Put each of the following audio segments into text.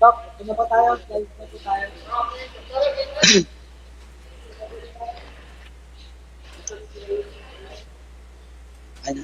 Doc, ano pa tayo? Live na po tayo. Ano?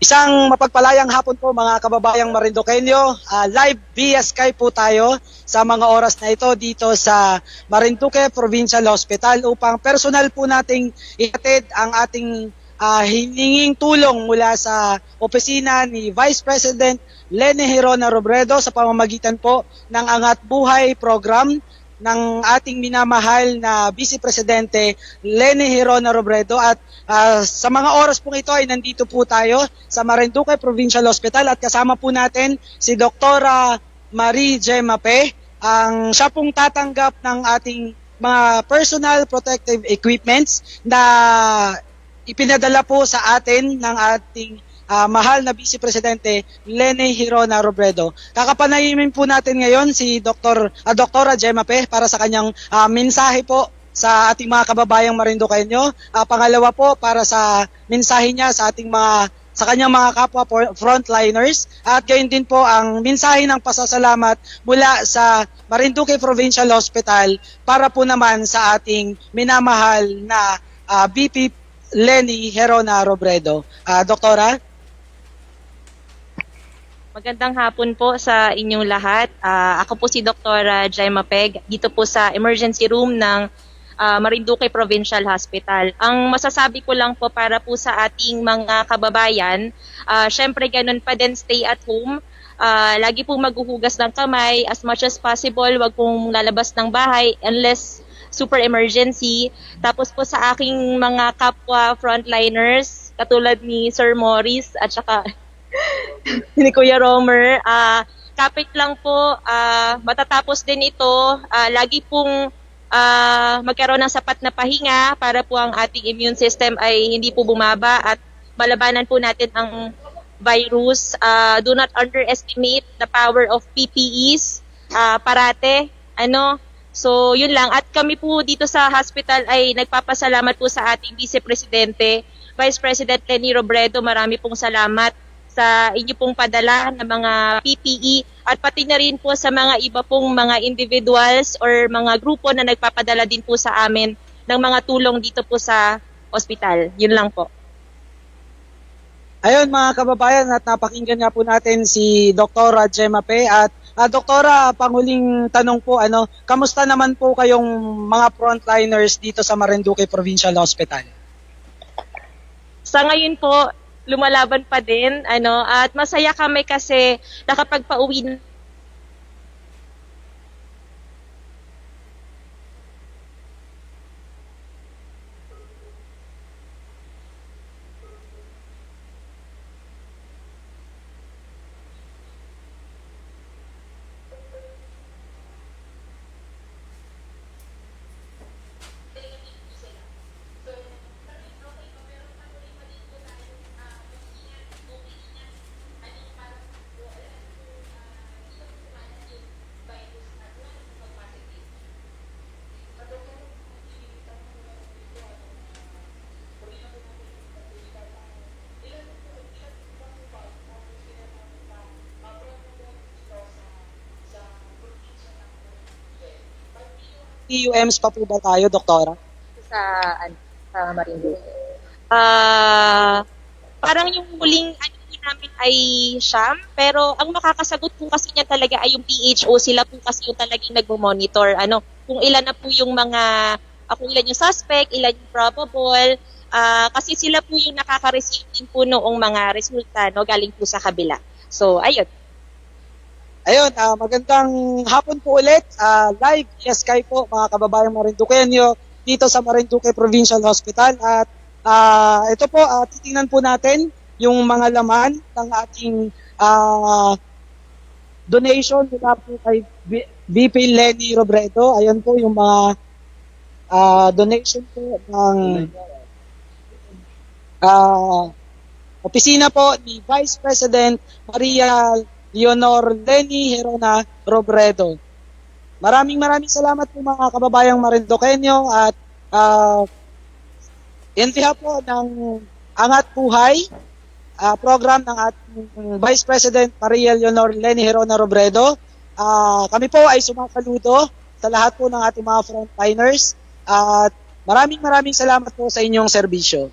Isang mapagpalayang hapon po mga kababayang Marinduqueño. Ah, live via Skype po tayo sa mga oras na ito dito sa Marinduque Provincial Hospital upang personal po nating ihatid ang ating ah, hininging tulong mula sa opisina ni Vice President Lene Hirona Robredo sa pamamagitan po ng Angat Buhay program ng ating minamahal na Vice Presidente Lene Hirona Robredo. At ah, sa mga oras pong ito ay nandito po tayo sa Marinduque Provincial Hospital at kasama po natin si Doktora Marie Gemma Pe, ang siya pong tatanggap ng ating mga personal protective equipments na ipinadala po sa atin ng ating ah, mahal na Vice Presidente Lene Hirona Robredo. Kakapanayimin po natin ngayon si Dr. ah, Doktora Gemma Pe para sa kanyang ah, mensahe po sa ating mga kababayang Marinduqueño. Ah, pangalawa po para sa mensahe niya sa ating mga sa kanyang mga kapwa frontliners at gayon din po ang mensahe ng pasasalamat mula sa Marinduque Provincial Hospital para po naman sa ating minamahal na ah, BP Lenny Herona Robredo. Ah, Doktora? Magandang hapon po sa inyong lahat. Ah, ako po si Dr. Jaima Peg, dito po sa emergency room ng ah, Marinduque Provincial Hospital. Ang masasabi ko lang po para po sa ating mga kababayan, ah, syempre ganun pa din stay at home. Ah, lagi po maghuhugas ng kamay as much as possible. Wag pong lalabas ng bahay unless super emergency. Tapos po sa aking mga kapwa frontliners, katulad ni Sir Morris at saka ni Kuya Romer. ah kapit lang po, ah, matatapos din ito. ah, lagi pong ah, magkaroon ng sapat na pahinga para po ang ating immune system ay hindi po bumaba at malabanan po natin ang virus. Ah, do not underestimate the power of PPEs. ah, parate, ano, So, yun lang. At kami po dito sa hospital ay nagpapasalamat po sa ating Vice Presidente, Vice President Lenny Robredo. Marami pong salamat sa inyo pong padala ng mga PPE at pati na rin po sa mga iba pong mga individuals or mga grupo na nagpapadala din po sa amin ng mga tulong dito po sa ospital. Yun lang po. Ayun mga kababayan at napakinggan nga po natin si Dr. Gemma Pe at ah, Doktora, panghuling tanong po ano, kamusta naman po kayong mga frontliners dito sa Marinduque Provincial Hospital? Sa ngayon po, lumalaban pa din ano at masaya kami kasi nakapagpauwi na TUMs pa po ba tayo, Doktora? sa ano, sa Marinduque. Ah, parang yung huling ano namin ay Sham, pero ang makakasagot po kasi niya talaga ay yung PHO, sila po kasi yung talagang nagmo-monitor. Ano, kung ilan na po yung mga ah, kung ilan yung suspect, ilan yung probable, ah, kasi sila po yung nakaka-receive po noong mga resulta no, galing po sa kabila. So, ayun. Ayun, ah, magandang hapon po ulit. Ah, live via Skype po mga kababayang Marinduqueño dito sa Marinduque Provincial Hospital at ah, ito po ah, titingnan po natin yung mga laman ng ating ah, donation mula po kay BP Lenny Robredo. Ayun po yung mga ah, donation po ng ah, opisina po ni Vice President Maria Leonor Lenny Herona Robredo. Maraming maraming salamat po mga kababayang Marinduqueño at uh, in behalf po ng Angat Buhay ah, program ng ating Vice President Maria Leonor Lenny Herona Robredo, Ah, kami po ay sumasaludo sa lahat po ng ating mga frontliners at maraming maraming salamat po sa inyong serbisyo.